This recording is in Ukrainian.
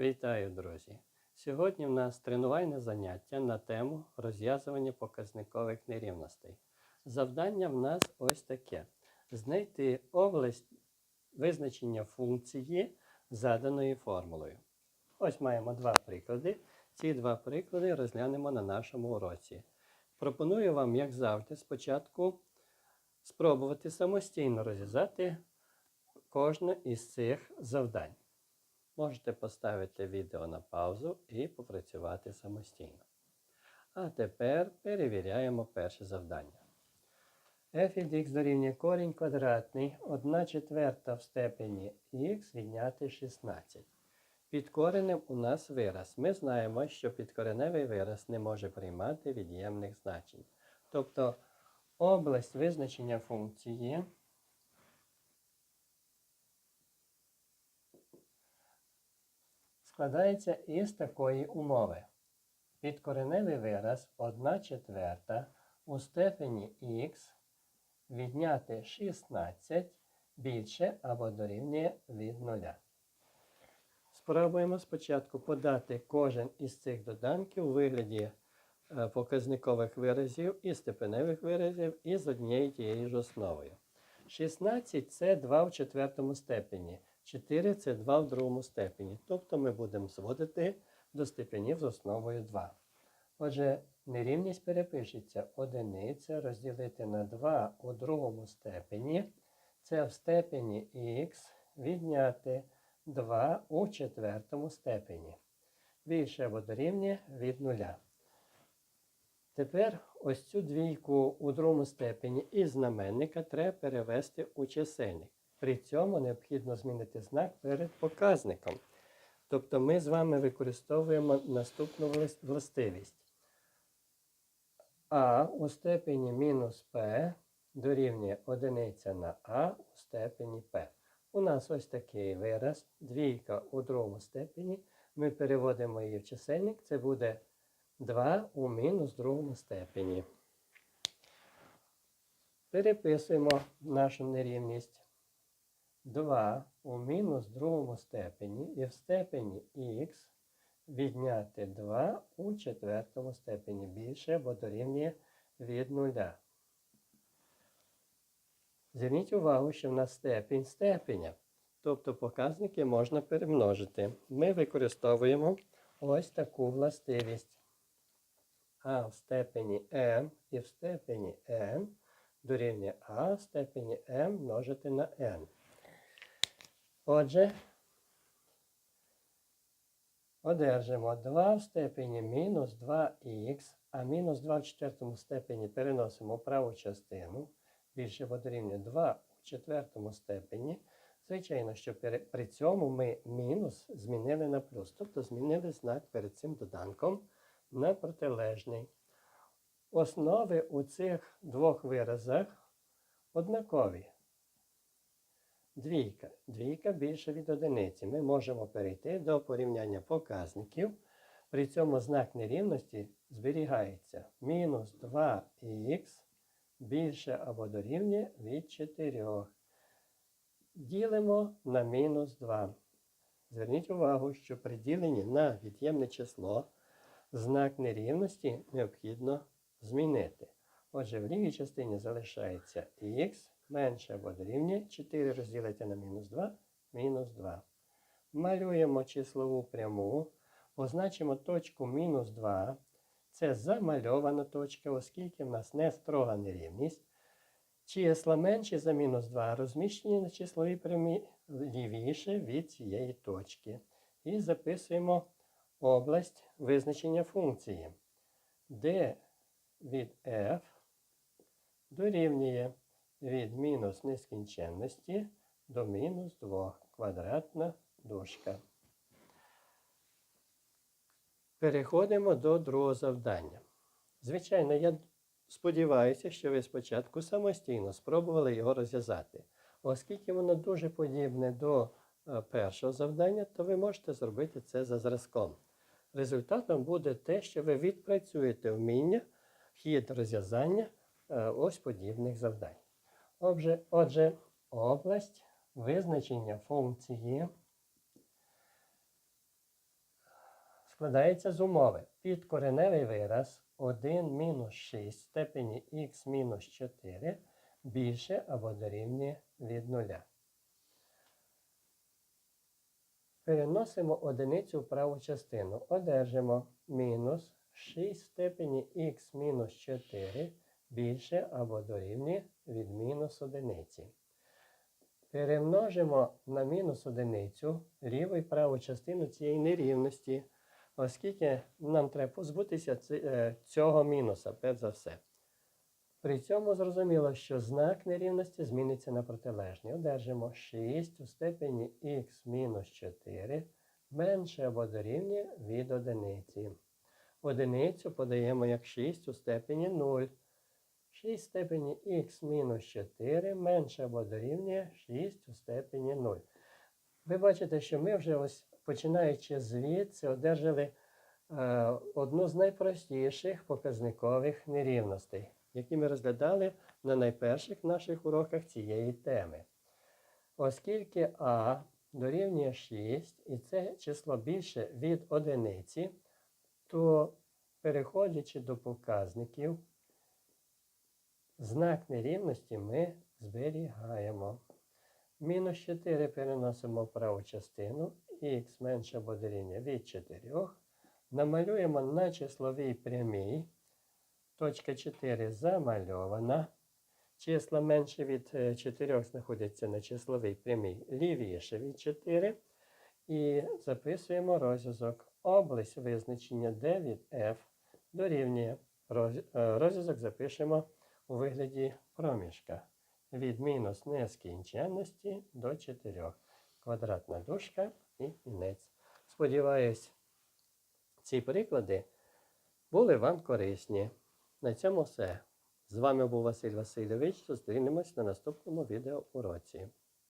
Вітаю, друзі! Сьогодні в нас тренувальне заняття на тему розв'язування показникових нерівностей. Завдання в нас ось таке: знайти область визначення функції заданої формулою. Ось маємо два приклади. Ці два приклади розглянемо на нашому уроці. Пропоную вам, як завжди, спочатку спробувати самостійно розв'язати кожне із цих завдань. Можете поставити відео на паузу і попрацювати самостійно. А тепер перевіряємо перше завдання. f від x дорівнює корінь квадратний 1 четверта в степені х відняти 16. Під коренем у нас вираз. Ми знаємо, що підкореневий вираз не може приймати від'ємних значень. Тобто область визначення функції складається із такої умови. Підкореневий вираз 1 четверта у степені х відняти 16 більше або дорівнює від нуля. Спробуємо спочатку подати кожен із цих доданків у вигляді е, показникових виразів і степеневих виразів із однією тією ж основою. 16 це 2 в четвертому степені. 4 це 2 в другому степені. Тобто ми будемо зводити до степенів з основою 2. Отже, нерівність перепишеться одиниця розділити на 2 у другому степені. Це в степені х відняти 2 у четвертому степені. Більше або дорівнює від нуля. Тепер ось цю двійку у другому степені із знаменника треба перевести у чисельник. При цьому необхідно змінити знак перед показником. Тобто ми з вами використовуємо наступну властивість. А у степені мінус P дорівнює одиниця на А у степені P. У нас ось такий вираз. Двійка у другому степені. Ми переводимо її в чисельник. Це буде 2 у мінус другому степені. Переписуємо нашу нерівність. 2 у мінус другому степені і в степені х відняти 2 у четвертому степені більше, бо дорівнює від нуля. Зверніть увагу, що в нас степінь степеня. Тобто показники можна перемножити. Ми використовуємо ось таку властивість. А в степені m і в степені n дорівнює А в степені m множити на n. Отже, одержимо 2 в степені мінус 2х, а мінус 2 в четвертому степені переносимо праву частину. Більше дорівнює 2 у четвертому степені. Звичайно, що при цьому ми мінус змінили на плюс. Тобто змінили знак перед цим доданком на протилежний. Основи у цих двох виразах однакові. Двійка. Двійка більше від одиниці. Ми можемо перейти до порівняння показників. При цьому знак нерівності зберігається мінус 2х більше або дорівнює від 4. Ділимо на мінус 2. Зверніть увагу, що при діленні на від'ємне число знак нерівності необхідно змінити. Отже, в лівій частині залишається х менше або дорівнює 4 розділити на мінус 2, мінус 2. Малюємо числову пряму, позначимо точку мінус 2. Це замальована точка, оскільки в нас не строга нерівність. Числа менші за мінус 2 розміщені на числовій прямі лівіше від цієї точки. І записуємо область визначення функції, де від f дорівнює від мінус нескінченності до мінус 2 квадратна дужка. Переходимо до другого завдання. Звичайно, я сподіваюся, що ви спочатку самостійно спробували його розв'язати. Оскільки воно дуже подібне до е, першого завдання, то ви можете зробити це за зразком. Результатом буде те, що ви відпрацюєте вміння хід розв'язання е, ось подібних завдань. Отже, отже, область визначення функції складається з умови. Підкореневий вираз 1 мінус 6 в степені х мінус 4 більше або дорівнює від нуля. Переносимо одиницю в праву частину. Одержимо мінус 6 в степені х мінус 4 більше або дорівнює від мінус одиниці. Перемножимо на мінус одиницю ліву і праву частину цієї нерівності, оскільки нам треба позбутися е, цього мінуса, перш за все. При цьому зрозуміло, що знак нерівності зміниться на протилежний. Одержимо 6 у степені х мінус 4 менше або дорівнює від одиниці. Одиницю подаємо як 6 у степені 0. 6 в степені х мінус 4 менше або дорівнює 6 у степені 0. Ви бачите, що ми вже ось починаючи звідси одержали е, одну з найпростіших показникових нерівностей, які ми розглядали на найперших наших уроках цієї теми. Оскільки а дорівнює 6 і це число більше від одиниці, то переходячи до показників, знак нерівності ми зберігаємо. Мінус 4 переносимо в праву частину, х менше або дорівнює від 4. Намалюємо на числовій прямій. Точка 4 замальована. Числа менше від е, 4 знаходяться на числовій прямій лівіше від 4. І записуємо розв'язок. Область визначення d від f дорівнює. Е, Розв'язок запишемо у вигляді проміжка від мінус нескінченності до 4. Квадратна дужка і кінець. Сподіваюсь, ці приклади були вам корисні. На цьому все. З вами був Василь Васильович. Зустрінемось на наступному відеоуроці.